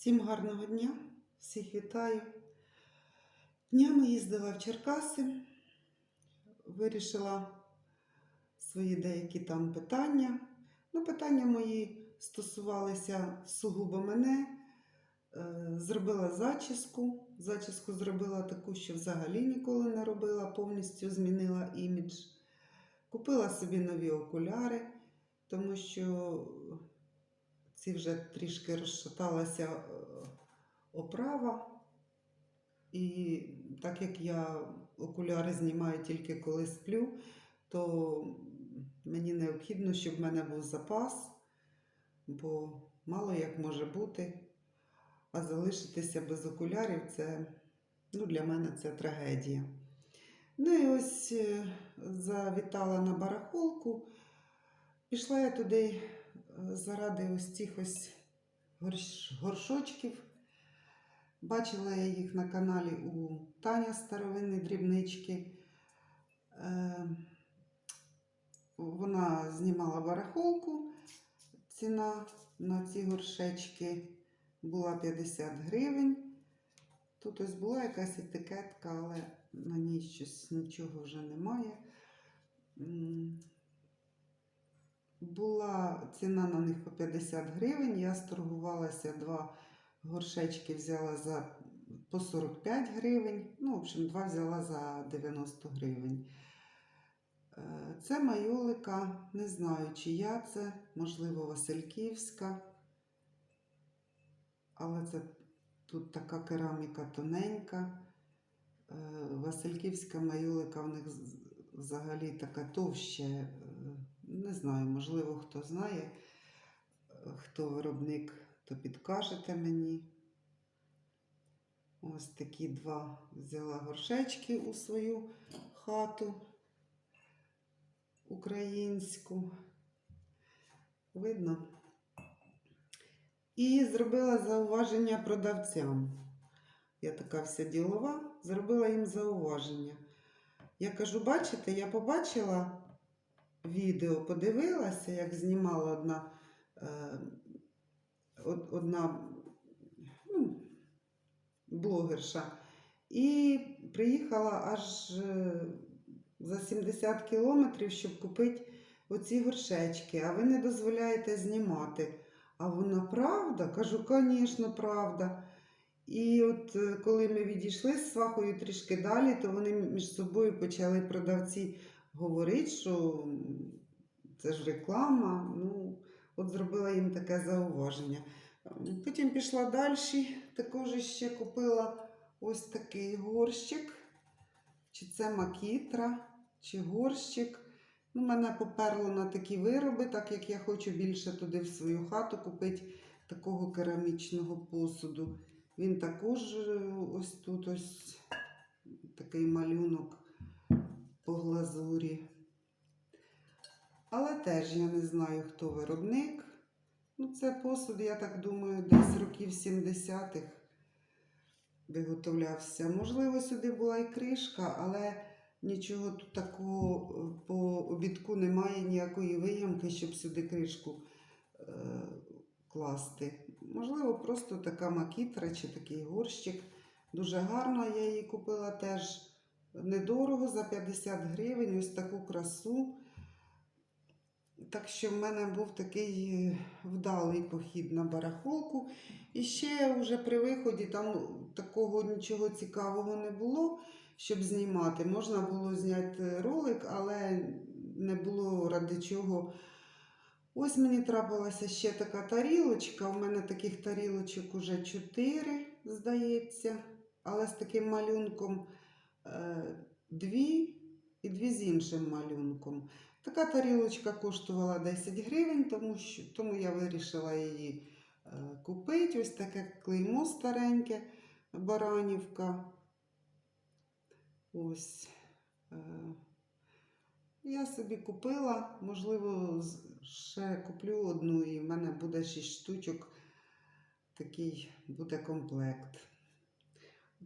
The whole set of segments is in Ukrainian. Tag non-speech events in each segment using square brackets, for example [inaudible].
Всім гарного дня, всіх вітаю. Днями їздила в Черкаси, вирішила свої деякі там питання. Ну, питання мої стосувалися сугубо мене. Е, Зробила зачіску. Зачіску зробила таку, що взагалі ніколи не робила, повністю змінила імідж. Купила собі нові окуляри, тому що ці вже трішки розшаталася е, оправа. І так як я окуляри знімаю тільки коли сплю, то мені необхідно, щоб в мене був запас, бо мало як може бути. А залишитися без окулярів це ну, для мене це трагедія. Ну і ось е, завітала на барахолку. Пішла я туди е, заради ось цих ось горшочків. Бачила я їх на каналі у Таня Старовинні дрібнички. Е, Вона знімала барахолку. Ціна на ці горшечки була 50 гривень. Тут ось була якась етикетка, але на ній щось нічого вже немає. Була ціна на них по 50 гривень. Я сторгувалася два горшечки, взяла за по 45 гривень. Ну, в общем, два взяла за 90 гривень. Е, Це майолика, не знаю, чия це, можливо, Васильківська. Але це тут така кераміка тоненька. Е, Васильківська майолика в них взагалі така товща. Не знаю, можливо, хто знає, хто виробник, то підкажете мені. Ось такі два взяла горшечки у свою хату українську. Видно? І зробила зауваження продавцям. Я така вся ділова, зробила їм зауваження. Я кажу, бачите, я побачила відео, подивилася, як знімала одна, е, одна ну, блогерша. І приїхала аж е, за 70 кілометрів, щоб купити оці горшечки, а ви не дозволяєте знімати. А вона правда? Кажу, звісно, правда. І от е, коли ми відійшли з свахою трішки далі, то вони між собою почали продавці говорити, що це ж реклама. Ну, от зробила їм таке зауваження. Ем, Потім пішла далі, також ще купила ось такий горщик. Чи це макітра, чи горщик. Ну, мене поперло на такі вироби, так як я хочу більше туди в свою хату купити такого керамічного посуду. Він також е, ось тут ось такий малюнок по глазурі. Але теж я не знаю, хто виробник. Ну, це посуд, я так думаю, десь років 70-х виготовлявся. Можливо, сюди була і кришка, але нічого тут такого е, по обідку немає, ніякої виямки, щоб сюди кришку е, класти. Можливо, просто така макітра чи такий горщик. Дуже гарно я її купила теж недорого за 50 гривень, ось таку красу. Так що в мене був такий е, вдалий похід на барахолку. І ще вже при виході там такого нічого цікавого не було, щоб знімати. Можна було зняти ролик, але не було ради чого. Ось мені трапилася ще така тарілочка. У мене таких тарілочок уже 4, здається, але з таким малюнком дві і дві з іншим малюнком. Така тарілочка коштувала 10 гривень, тому, що, тому я вирішила її е, купити. Ось таке клеймо стареньке, баранівка. Ось. Е, я собі купила, можливо, ще куплю одну, і в мене буде 6 штучок. Такий буде комплект.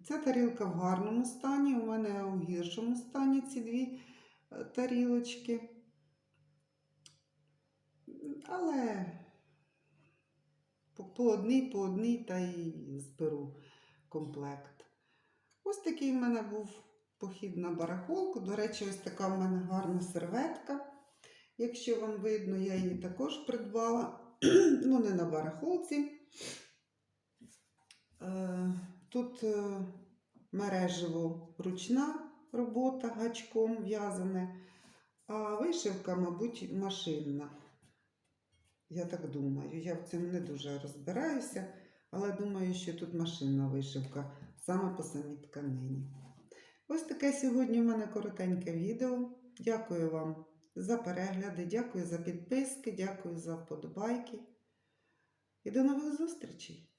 Ця тарілка в гарному стані, у мене у гіршому стані ці дві е, тарілочки. Але по, одній, по одній та й зберу комплект. Ось такий в мене був похід на барахолку. До речі, ось така в мене гарна серветка. Якщо вам видно, я її також придбала. [clears throat] ну, не на барахолці. Тут е, мережево ручна робота гачком в'язане, а вишивка, мабуть, машинна. Я так думаю. Я в цьому не дуже розбираюся, але думаю, що тут машинна вишивка саме по самій тканині. Ось таке сьогодні у мене коротеньке відео. Дякую вам за перегляди, дякую за підписки, дякую за вподобайки. І до нових зустрічей!